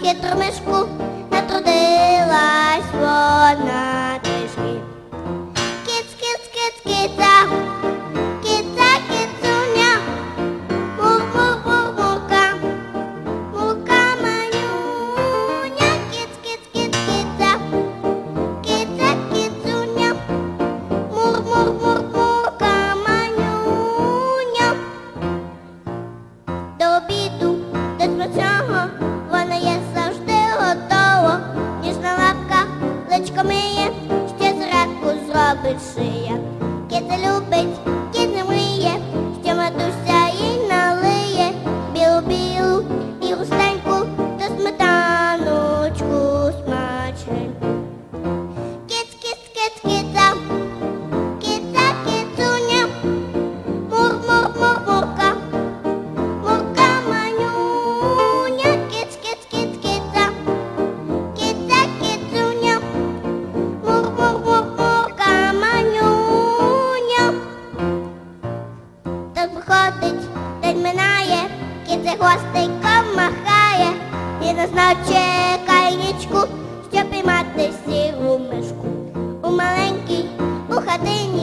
хитромишку натрудилась вона трішки. Кіц, кіц, кіц, кіця, кіця, кіцуня, му-му-му-мука, мука манюня, кіц, кіц, кіц, кіця, кіця, кіцуня, мур-мур-мур-мур. любить шия, кіт любить птиця хвостиком махає і не знав щоб піймати сіру мишку у маленькій бухатині.